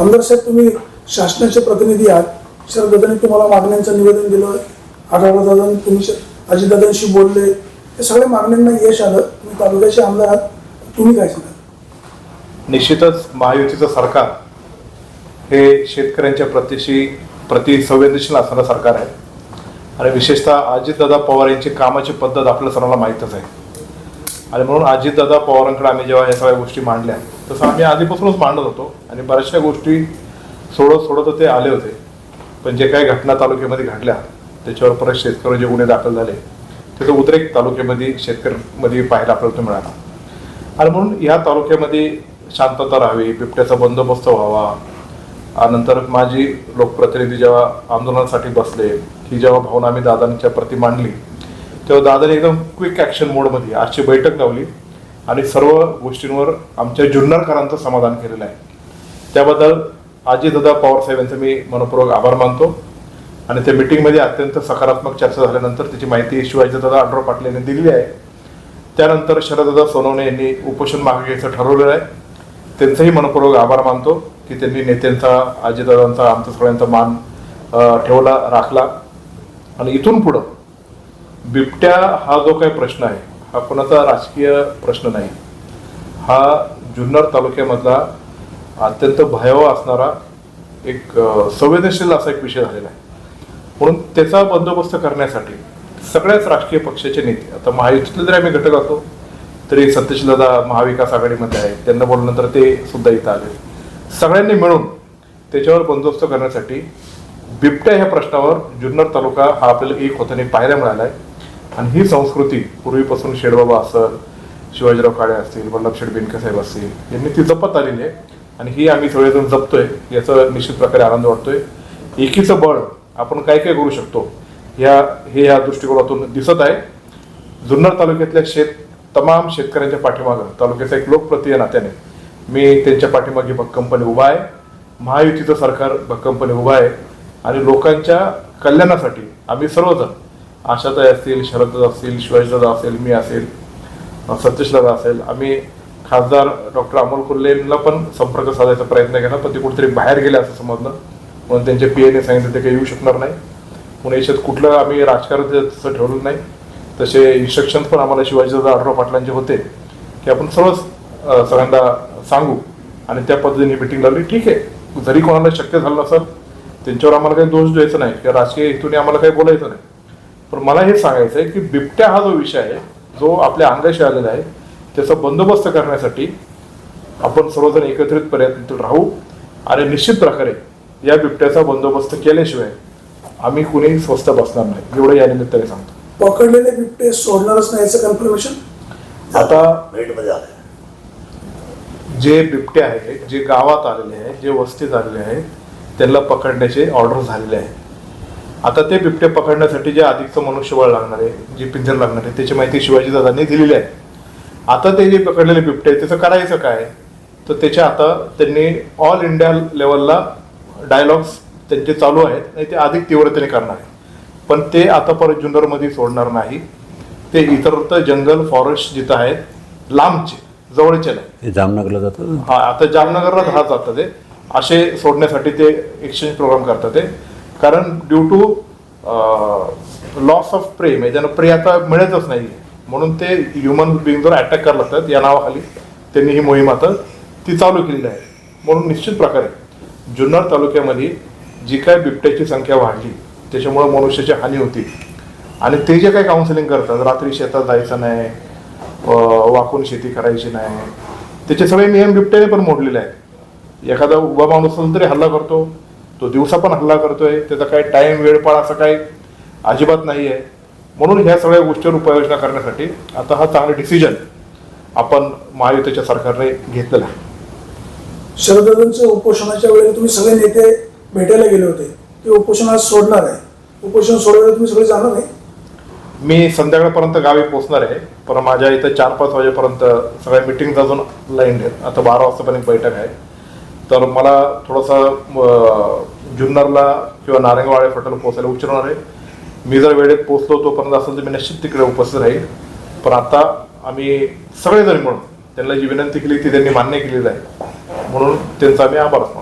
आमदार साहेब तुम्ही शासनाचे प्रतिनिधी आहात. शरददादांनी तुम्हाला मागण्यांचं निवेदन दिलं. आढावादादांनी तुम्ही अजितदादांशी बोलले. हे सगळ्या मागण्यांना यश आलं. तुम्ही तालुक्याचे आमदार आहात. तुम्ही काय सांगाल? निश्चितच महायुतीचं सरकार हे शेतकऱ्यांच्या प्रतीशी प्रति संवेदनशील असणारं सरकार आहे. आणि विशेषतः अजितदादा पवार यांची कामाची पद्धत आपल्या सर्वांना माहीतच आहे. आणि म्हणून अजितदादा पवारांकडे आम्ही जेव्हा या सगळ्या गोष्टी मांडल्या तसं आम्ही आधीपासूनच मांडत होतो आणि बऱ्याचशा गोष्टी सोडत सोडत ते आले होते. पण जे काही घटना तालुक्यामध्ये घडल्या त्याच्यावर परत शेतकऱ्यांचे गुन्हे दाखल झाले त्याचा उद्रेक तालुक्यामध्ये शेतकऱ्यांमध्ये पाहायला आपल्याला मिळाला. आणि म्हणून या तालुक्यामध्ये शांतता राहावी बिबट्याचा बंदोबस्त व्हावा. नंतर माझी लोकप्रतिनिधी जेव्हा आंदोलनासाठी बसले ही जेव्हा भावना आम्ही दादांच्या प्रती मांडली तेव्हा दादाने एकदम क्विक ॲक्शन मोडमध्ये आजची बैठक लावली. आणि सर्व गोष्टींवर आमच्या जुन्नरकरांचं समाधान केलेलं आहे. त्याबद्दल अजितदादा पवार साहेब यांचा मी मनपूर्वक आभार मानतो. आणि त्या मिटिंगमध्ये अत्यंत सकारात्मक चर्चा झाल्यानंतर त्याची माहिती शिवाजीदादा आढराव पाटील यांनी दिलेली आहे. त्यानंतर शरददादा सोनवणे यांनी उपोषण मागे घ्यायचं ठरवलेलं आहे. त्यांचाही मनपूर्वक आभार मानतो की त्यांनी नेत्यांचा अजितदादांचा आमचा सगळ्यांचा मान ठेवला राखला. आणि इथून पुढं बिबट्या हा जो काही प्रश्न आहे हा कोणाचा राजकीय प्रश्न नाही. हा जुन्नर तालुक्यामधला अत्यंत भयावह असणारा एक संवेदनशील असा एक विषय झालेला आहे. म्हणून त्याचा बंदोबस्त करण्यासाठी सगळ्याच राजकीय पक्षाचे नेते आता महायुतीतले जरी आम्ही घटक असतो तरी सत्यशीलदादा महाविकास आघाडीमध्ये आहे त्यांना बोलल्यानंतर ते सुद्धा इथं आले. सगळ्यांनी मिळून त्याच्यावर बंदोबस्त करण्यासाठी बिबट्या ह्या प्रश्नावर जुन्नर तालुका हा आपल्याला एक होताना पाहायला मिळाला आहे आणि ही संस्कृती पूर्वीपासून शेडबाबा असल शिवाजीराव काळे असतील वल्लभशेठ बेनके साहेब असतील यांनी ती जपत आलेली आहे. आणि ही आम्ही सगळेजण जपतोय याचा निश्चित प्रकारे आनंद वाटतोय. एकीचं बळ आपण काय काय करू शकतो या हे या दृष्टिकोनातून दिसत आहे. जुन्नर तालुक्यातल्या शेत तमाम शेतकऱ्यांच्या पाठीमागं तालुक्याचा एक लोकप्रतिनिधी नात्याने. मी त्यांच्या पाठीमागे भक्कमपणे उभा आहे. महायुतीचं सरकार भक्कमपणे उभं आहे. आणि लोकांच्या कल्याणासाठी आम्ही सर्वजण आशाताई असतील शरददादा असतील शिवाजीदादा असेल मी असेल सत्यशदादा असेल आम्ही खासदार डॉक्टर अमोल कुर्लेंना पण संपर्क साधायचा प्रयत्न केला पण ते कुठेतरी बाहेर गेले असं समजलं. म्हणून त्यांचे पी एने सांगितलं ते काही येऊ शकणार नाही. म्हणून याच्यात कुठलं आम्ही राजकारण तसं ठेवलं नाही. तसे इन्स्ट्रक्शन पण आम्हाला शिवाजीदादा आढराव पाटलांचे होते की आपण सर्वच सगळ्यांना सांगू. आणि त्या पद्धतीने मिटिंग लावली. ठीक आहे. जरी कोणाला शक्य झालं असेल त्यांच्यावर आम्हाला काही दोष द्यायचा नाही. किंवा राजकीय हेतूने आम्हाला काही बोलायचं नाही. पण मला हे सांगायचं आहे की बिबट्या हा जो विषय आहे जो आपल्या अंगाशी आलेला आहे त्याचा बंदोबस्त करण्यासाठी आपण सर्वजण एकत्रित प्रयत्न राहू आणि निश्चित प्रकारे या बिबट्याचा बंदोबस्त केल्याशिवाय आम्ही कुणी स्वस्त बसणार नाही. एवढं या निमित्ताने सांगतो. पकडलेले बिबटे सोडणारच नाही याचं कन्फर्मेशन आता भेटमध्ये जे बिबटे आहेत जे गावात आलेले आहेत जे वस्तीत आलेले आहेत त्यांना पकडण्याचे ऑर्डर झालेले आहे आता ते बिबटे पकडण्यासाठी जे अधिकचं मनुष्यबळ लागणार आहे जे पिंजर लागणार आहे त्याची माहिती शिवाजीदादांनी दिलेली आहे. आता ते जे पकडलेले बिबटे त्याचं करायचं काय? तर त्याच्या आता त्यांनी ऑल इंडिया लेवलला डायलॉग्स त्यांचे चालू आहेत आणि ते अधिक तीव्रतेने करणार आहे पण ते आता परत जुन्नरमध्ये सोडणार नाही. ते इतरत्र जंगल फॉरेस्ट जिथं आहेत लांबचे जवळचे नाही. जामनगरला जातं हा आता जामनगरला दहा जातात ते. असे सोडण्यासाठी ते एक्सचेंज प्रोग्राम करतात ते. कारण ड्यू टू लॉस ऑफ प्रे म्हणजे ज्यांना प्रे आता मिळतच नाही. म्हणून ते ह्युमन बिंगवर अटॅक करत लागतात या नावाखाली त्यांनी ही मोहीम आता ती चालू केलेली आहे. म्हणून निश्चित प्रकारे जुन्नर तालुक्यामध्ये जी काय बिबट्याची संख्या वाढली त्याच्यामुळे मनुष्याची हानी होती. आणि ते जे काही काउन्सिलिंग करतात रात्री शेतात जायचं नाही वाकून शेती करायची नाही त्याचे सगळे नियम बिबट्याने पण मोडलेले आहेत. एखादा उभा माणूस तरी हल्ला करतो तो दिवसा पण हल्ला करतोय त्याचा काही टाइम वेळपाळ असं काही अजिबात नाही आहे म्हणून ह्या सगळ्या गोष्टीवर उपाययोजना करण्यासाठी आता हा चांगला डिसिजन आपण महायुतीच्या सरकारने घेतलेला आहे. उपोषणाच्या वेळेला तुम्ही सगळे नेते भेटायला गेले होते. ते उपोषण आज सोडणार आहे. उपोषण सोडवायला तुम्ही सगळे जाणार नाही? मी संध्याकाळपर्यंत गावी पोहोचणार आहे. पण माझ्या इथं चार पाच वाजेपर्यंत सगळ्या मिटिंग अजून लाईन आहेत. आता बारा वाजता पण एक बैठक आहे. तर मला थोडासा जुन्नरला किंवा नारंगवाळे फटाला पोहोचायला उचलणार आहे. मी जर वेळेत पोहोचलो तोपर्यंत असेल तर मी निश्चित तिकडे उपस्थित राहील. पण आता आम्ही सगळेजण मिळून त्यांना जी विनंती केली ती त्यांनी मान्य केलेली आहे. म्हणून त्यांचा आम्ही आभार असतो.